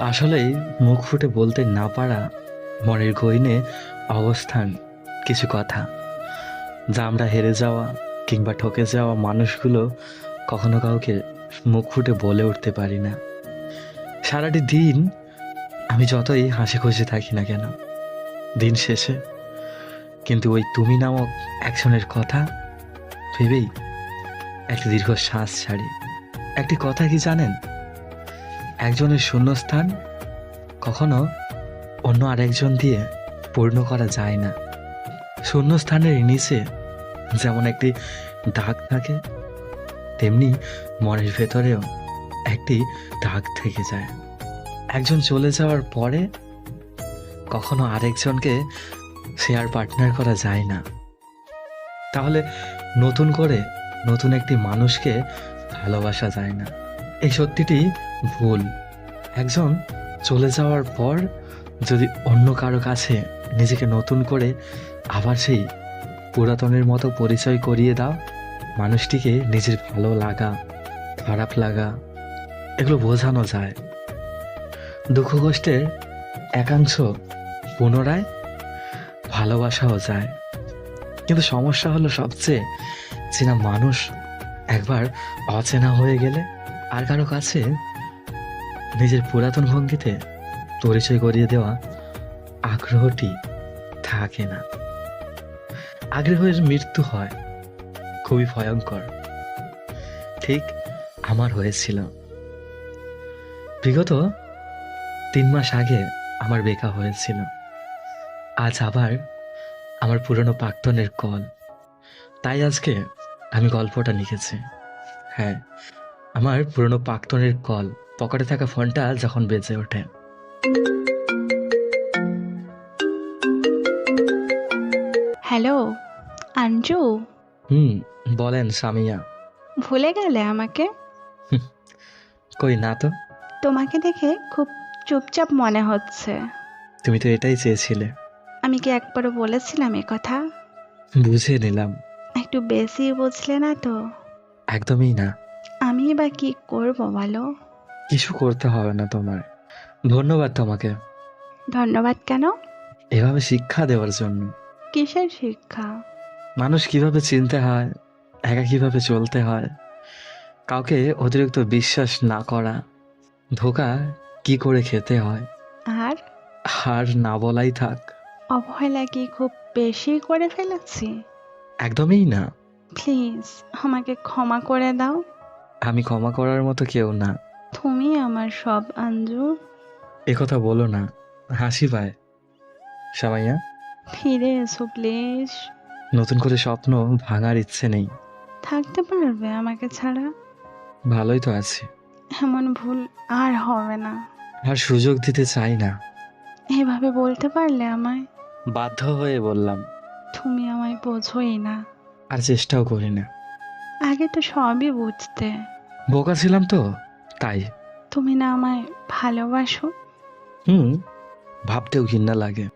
আসলেই মুখ ফুটে বলতে না পারা মনের গইনে অবস্থান কিছু কথা। যা আমরা হেরে যাওয়া কিংবা ঠকে যাওয়া মানুষগুলো কখনো কাউকে মুখ ফুটে বলে উঠতে পারি না। সারাটি দিন আমি যতই হাসি খুশি থাকি না কেন, দিন শেষে। কিন্তু ওই তুমি নামক একজনের কথা ভেবেই একটি দীর্ঘ শ্বাস ছাড়ি। একটি কথা কি জানেন? একজনের শূন্যস্থান কখনো অন্য আরেকজন দিয়ে পূর্ণ করা যায় না। শূন্যস্থানের নিচে যেমন একটি দাগ থাকে, তেমনি মনের ভেতরেও একটি দাগ থেকে যায়। একজন চলে যাওয়ার পরে কখনো আরেকজনকে শেয়ার পার্টনার করা যায় না। তাহলে নতুন করে নতুন একটি মানুষকে ভালোবাসা যায় না। এই সত্যিটি ভুল। একজন চলে যাওয়ার পর যদি অন্য কারও কাছে নিজেকে নতুন করে আবার সেই পুরাতনের মতো পরিচয় করিয়ে দাও, মানুষটিকে নিজের ভালো লাগা, খারাপ লাগা, এগুলো বোঝানো যায়। দুঃখ কষ্টের একাংশ পুনরায় ভালোবাসাও যায়। কিন্তু সমস্যা হলো সবচেয়ে চেনা মানুষ একবার অচেনা হয়ে গেলে আর কারও কাছে নিজের পুরাতন ভঙ্গিতে পরিচয় করিয়ে দেওয়া আগ্রহটি থাকে না। আগ্রহের মৃত্যু হয় খুবই ভয়ঙ্কর। ঠিক আমার হয়েছিল। বিগত তিন মাস আগে আমার বেকা হয়েছিল। আজ আবার আমার পুরনো প্রাক্তনের কল। তাই আজকে আমি গল্পটা লিখেছি। হ্যাঁ আমার পুরনো প্রাক্তনের কল। পকেটে থাকা ফোনটা যখন বেজে ওঠে। হ্যালো আঞ্জু? হুম বলেন সামিয়া। ভুলে গেলে আমাকে? কই না তো। তোমাকে দেখে খুব চুপচাপ মনে হচ্ছে। তুমি তো এটাই চেয়েছিলে। আমি কি একবারও বলেছিলাম এ কথা? বুঝে নিলাম। একটু বেশি বুঝলে না তো? একদমই না। আমি বা কি করব বলো? কিছু করতে হবে না তোমার ধন্যবাদ তোমাকে। ধন্যবাদ কেন? এভাবে শিক্ষা দেওয়ার জন্য। কিসের শিক্ষা? মানুষ কীভাবে চিনতে হয় একা কীভাবে চলতে হয় কাউকে অতিরিক্ত বিশ্বাস না করা ধোকা কি করে খেতে হয় আর? হার না বলাই থাক। অবহেলা কি খুব বেশি করে ফেলেছি। একদমই না। প্লিজ আমাকে ক্ষমা করে দাও। আমি ক্ষমা করার মতো কেউ না। তুমি আমার সব আঞ্জু। কথা বলো না। হাসি পায়। সামাইয়া? ফিরে এসো প্লিজ। নতুন করে স্বপ্ন ভাঙার ইচ্ছে নেই। থাকতে পারবে আমাকে ছাড়া? ভালোই তো আছি। এমন ভুল আর হবে না। আর সুযোগ দিতে চাই না। এভাবে বলতে পারলে আমায়? বাধ্য হয়ে বললাম। তুমি আমায় বোঝোই না। আর চেষ্টাও করি না। আগে তো সবই বুঝতে। বোকা ছিলাম তো? তাই। তুমি না আমায় ভালোবাসো? হুম ভাবতেও ঘৃণা লাগে।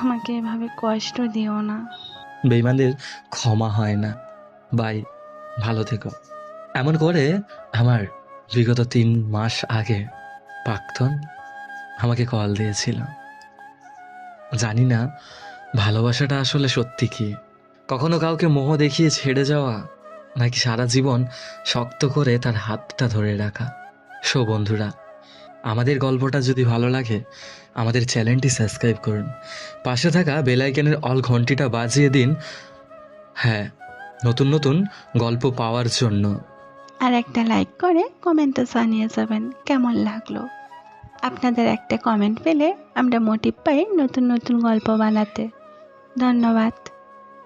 আমাকে এভাবে কষ্ট দিও না। বেইমানদের ক্ষমা হয় না। বাই ভালো থেকো। এমন করে আমার বিগত তিন মাস আগে প্রাক্তন আমাকে কল দিয়েছিল। জানি না ভালোবাসাটা আসলে সত্যি কি? কখনো কাউকে মোহ দেখিয়ে ছেড়ে যাওয়া নাকি সারা জীবন শক্ত করে তার হাতটা ধরে রাখা? সো বন্ধুরা, আমাদের গল্পটা যদি ভালো লাগে, আমাদের চ্যানেলটি সাবস্ক্রাইব করুন। পাশে থাকা বেলাইকেনের অল ঘন্টিটা বাজিয়ে দিন। হ্যাঁ নতুন নতুন গল্প পাওয়ার জন্য। আর একটা লাইক করে কমেন্টে জানিয়ে যাবেন কেমন লাগল। আপনাদের একটা কমেন্ট পেলে আমরা মোটিভ পাই নতুন নতুন গল্প বানাতে। ধন্যবাদ।